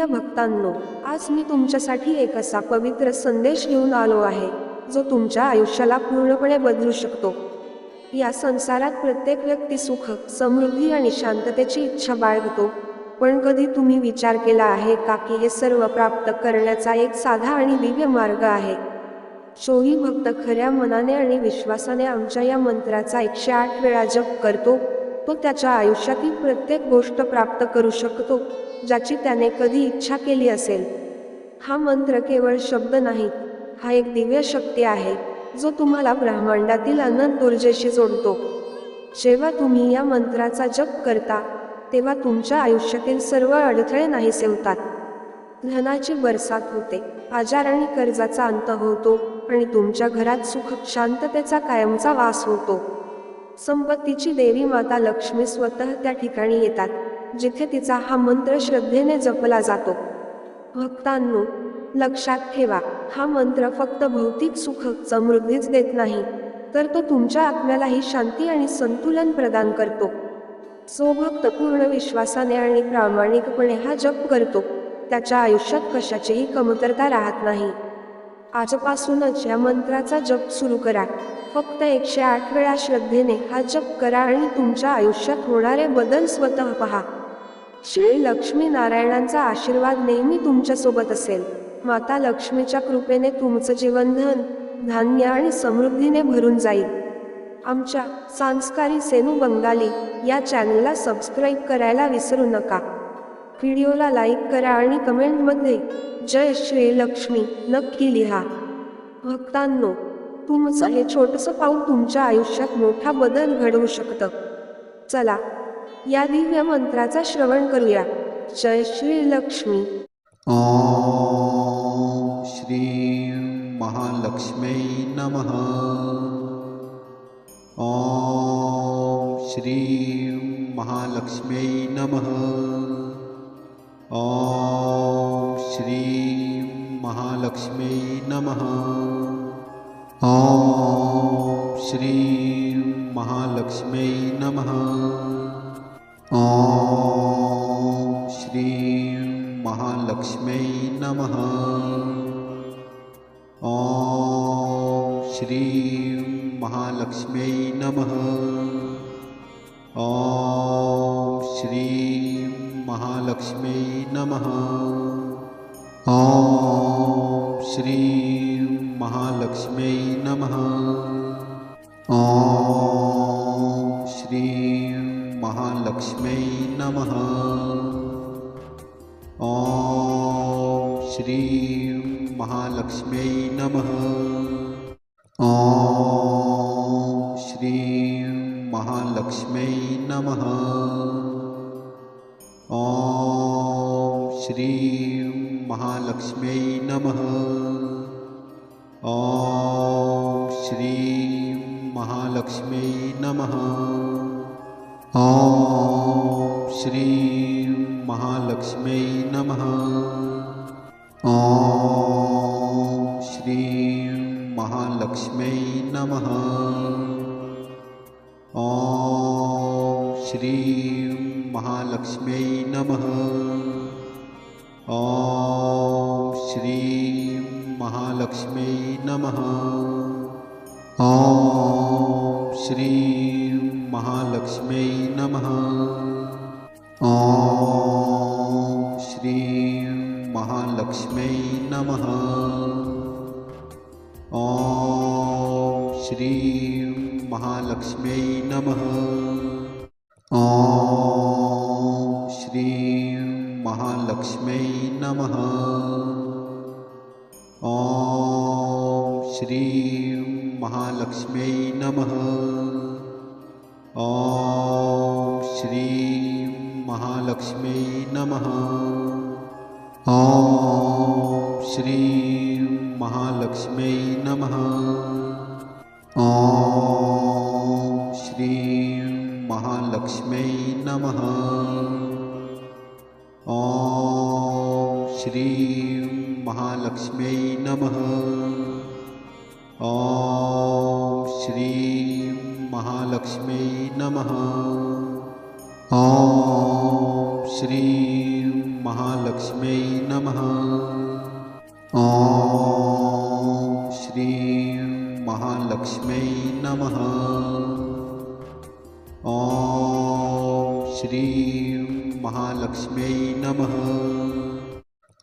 प्रिय भक्तांनो आज मी तुमच्यासाठी एक असा पवित्र संदेश घेऊन आलो आहे जो तुमच्या आयुष्याला पूर्णपणे बदलू शकतो. या संसारात प्रत्येक व्यक्ती सुख समृद्धी आणि शांततेची इच्छा बाळगतो. पण कधी तुम्ही विचार केला आहे का की हे सर्व प्राप्त करण्याचा एक साधा आणि दिव्य मार्ग आहे? शोही भक्त खऱ्या मनाने आणि विश्वासाने आमच्या या मंत्राचा एकशे आठ वेळा जप करतो तो त्याच्या आयुष्यातील प्रत्येक गोष्ट प्राप्त करू शकतो. ज्याची त्याने कधी इच्छा केली असेल. हा मंत्र केवळ शब्द नाही हा एक दिव्य शक्ती आहे जो तुम्हाला ब्रह्मांडातील अनंत ऊर्जेशी जोडतो. जेव्हा तुम्ही या मंत्राचा जप करता तेव्हा तुमच्या आयुष्यातील सर्व अडथळे नाहीसे होतात. धनाची बरसात होते आजार आणि कर्जाचा अंत होतो आणि तुमच्या घरात सुख शांततेचा कायमचा वास होतो. संपत्तीची देवी माता लक्ष्मी स्वतः त्या ठिकाणी येतात. जिथे तिचा हा मंत्र श्रद्धेने जपला जातो. भक्तांनो लक्षात ठेवा हा मंत्र फक्त भौतिक सुख समृद्धीच देत नाही तर तो तुमच्या आत्म्यालाही शांती आणि संतुलन प्रदान करतो. जो भक्त पूर्ण विश्वासाने आणि प्रामाणिकपणे हा जप करतो त्याच्या आयुष्यात कशाचीही कमतरता राहत नाही. आजपासूनच या मंत्राचा जप सुरू करा. फक्त एकशे आठ वेळा श्रद्धेने हा जप करा आणि तुमच्या आयुष्यात होणारे बदल स्वतः पहा. श्री लक्ष्मी नारायणांचा आशीर्वाद नेहमी तुमच्यासोबत असेल. माता लक्ष्मीच्या कृपेने तुमचं जीवन धन धान्य आणि समृद्धीने भरून जाईल. आमच्या सांस्कारी सेनू बंगाली या चॅनलला सबस्क्राईब करायला विसरू नका. व्हिडिओला लाईक करा आणि कमेंटमध्ये जय श्री लक्ष्मी नक्की लिहा. भक्तांनो तुमचं हे छोटंसं पाऊल तुमच्या आयुष्यात मोठा बदल घडवू शकतं. चला या दिव्य मंत्राचा श्रवण करूया. जय श्री लक्ष्मी. ॐ श्रीं महालक्ष्म्यै नमः. ॐ श्रीं महालक्ष्म्यै नमः. ॐ श्रीं महालक्ष्म्यै नमः. ॐ श्रीं महालक्ष्म्यै नमः ॐ श्रीं महालक्ष्म्यै नमः ॐ श्रीं महालक्ष्म्यै नमः ॐ श्रीं महालक्ष्म्यै नमः ॐ श्रीं महालक्ष्म्यै नमः ॐ ॐ श्रीं महालक्ष्म्यै नमः। ॐ श्रीं महालक्ष्म्यै नमः। ॐ श्रीं महालक्ष्म्यै नमः। ॐ श्रीं महालक्ष्म्यै नमः ॐ श्रीं महालक्ष्म्यै नमः। ॐ श्रीं महालक्ष्म्यै नमः। ॐ श्रीं महालक्ष्म्यै नमः। ॐ श्रीं महालक्ष्म्यै नमः। ॐ श्रीं महालक्ष्म्यै नमः। ॐ श्रीं महालक्ष्म्यै नमः। ॐ श्रीं महालक्ष्म्यै नमः। ॐ श्रीं महालक्ष्म्यै नमः। ॐ श्रीं महालक्ष्म्यै नमः ॐ श्रीं महालक्ष्म्यै नमः। ॐ श्रीं महालक्ष्म्यै नमः। ॐ श्रीं महालक्ष्म्यै नमः। ॐ श्रीं महालक्ष्म्यै नमः। ॐ श्रीं महालक्ष्म्यै नमः। ॐ श्रीं महालक्ष्म्यै नमः। ॐ श्रीं महालक्ष्म्यै नमः। ॐ श्रीं महालक्ष्म्यै नमः।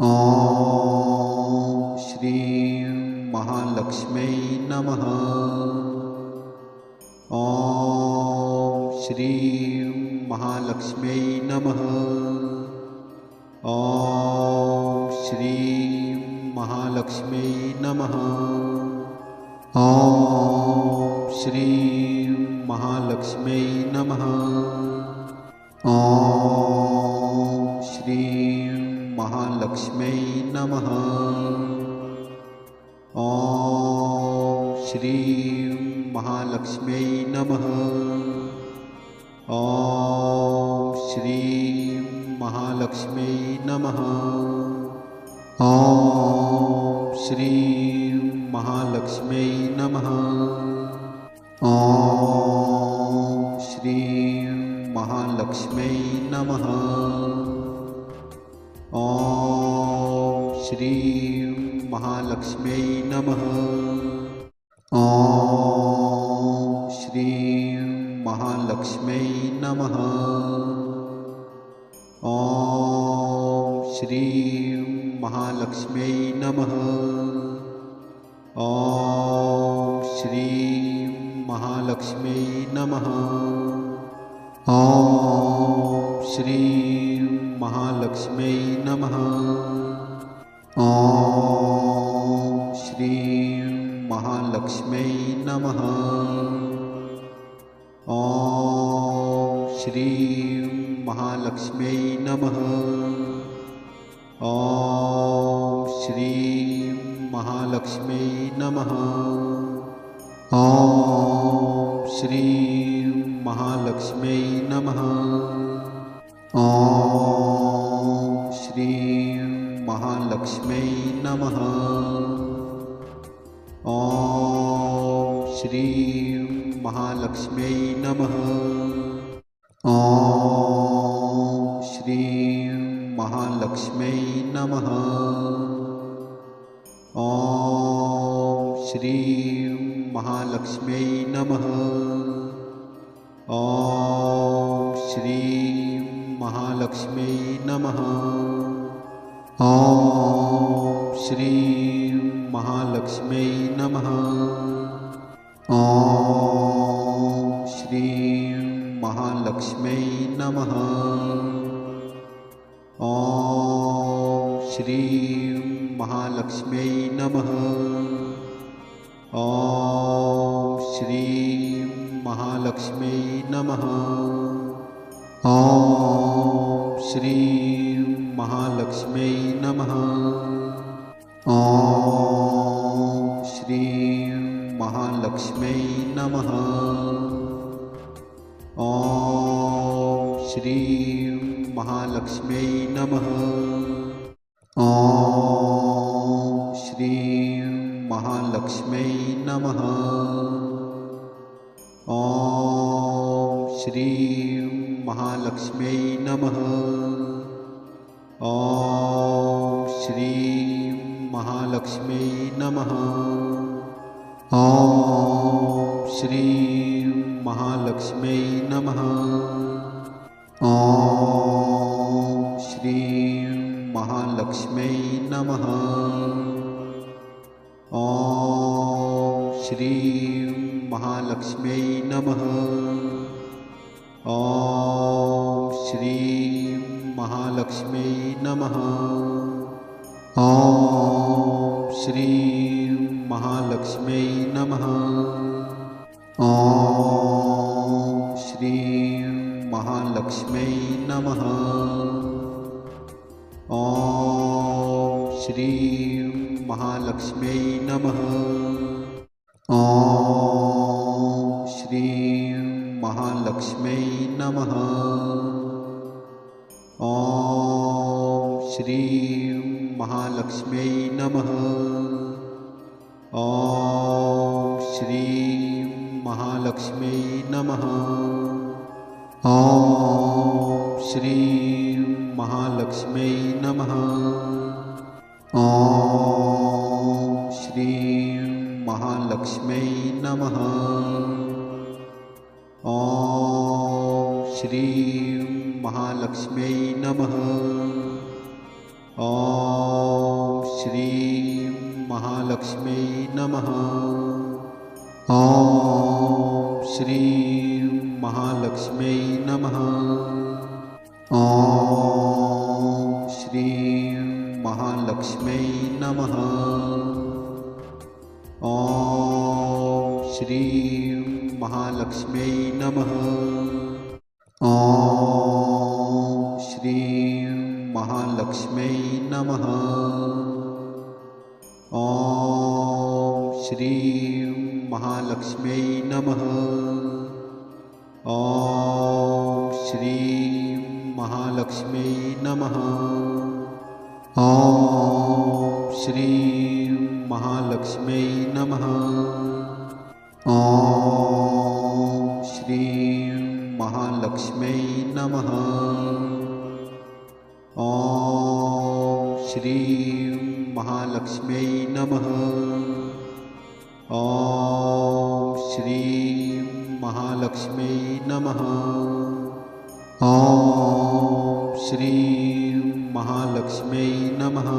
ॐ श्रीं महालक्ष्म्यै नमः श्रीं महालक्ष्म्यै नमः। ॐ श्रीं महालक्ष्म्यै नमः। ॐ श्रीं महालक्ष्म्यै नमः। ॐ श्रीं महालक्ष्म्यै नमः। ॐ श्रीं महालक्ष्म्यै नमः ॐ श्रीं महालक्ष्म्यै नमः। ॐ श्रीं महालक्ष्म्यै नमः। ॐ श्रीं महालक्ष्म्यै नमः। ॐ श्रीं महालक्ष्म्यै नमः नमः। ॐ श्रीं महालक्ष्म्यै नमः। ॐ श्रीं महालक्ष्म्यै नमः। ॐ श्रीं महालक्ष्म्यै नमः। ॐ श्रीं महालक्ष्म्यै नमः। ॐ श्रीं महालक्ष्म्यै नमः। ॐ श्रीं महालक्ष्म्यै नमः। ॐ श्रीं महालक्ष्म्यै नमः। ॐ श्रीं महालक्ष्म्यै नमः। ॐ श्रीं महालक्ष्म्यै नमः श्रीं महालक्ष्म्यै नमः। ॐ श्रीं महालक्ष्म्यै नमः। ॐ श्रीं महालक्ष्म्यै नमः। ॐ श्रीं महालक्ष्म्यै नमः। ॐ श्रीं महालक्ष्म्यै नमः ॐ श्रीं महालक्ष्म्यै नमः। ॐ श्रीं महालक्ष्म्यै नमः। ॐ श्रीं महालक्ष्म्यै नमः। ॐ श्रीं महालक्ष्म्यै नमः श्रीं महालक्ष्म्यै नमः। ॐ श्रीं महालक्ष्म्यै नमः। ॐ श्रीं महालक्ष्म्यै नमः। ॐ श्रीं महालक्ष्म्यै नमः। ॐ श्रीं महालक्ष्म्यै नमः ॐ श्रीं महालक्ष्म्यै नमः। ॐ श्रीं महालक्ष्म्यै नमः। ॐ श्रीं महालक्ष्म्यै नमः। ॐ श्रीं महालक्ष्म्यै नमः नमः। ॐ श्रीं महालक्ष्म्यै नमः। ॐ श्रीं महालक्ष्म्यै नमः। ॐ श्रीं महालक्ष्म्यै नमः। ॐ श्रीं महालक्ष्म्यै नमः। ॐ श्रीं महालक्ष्म्यै नमः। ॐ श्रीं महालक्ष्म्यै नमः। ॐ श्रीं महालक्ष्म्यै नमः। ॐ श्रीं महालक्ष्म्यै नमः। ॐ श्रीं महालक्ष्म्यै नमः नमः। ॐ श्रीं महालक्ष्म्यै नमः। ॐ श्रीं महालक्ष्म्यै नमः। ॐ श्रीं महालक्ष्म्यै नमः। ॐ श्रीं महालक्ष्म्यै नमः। ॐ श्रीं महालक्ष्म्यै नमः। ॐ श्रीं महालक्ष्म्यै नमः। ॐ श्रीं महालक्ष्म्यै नमः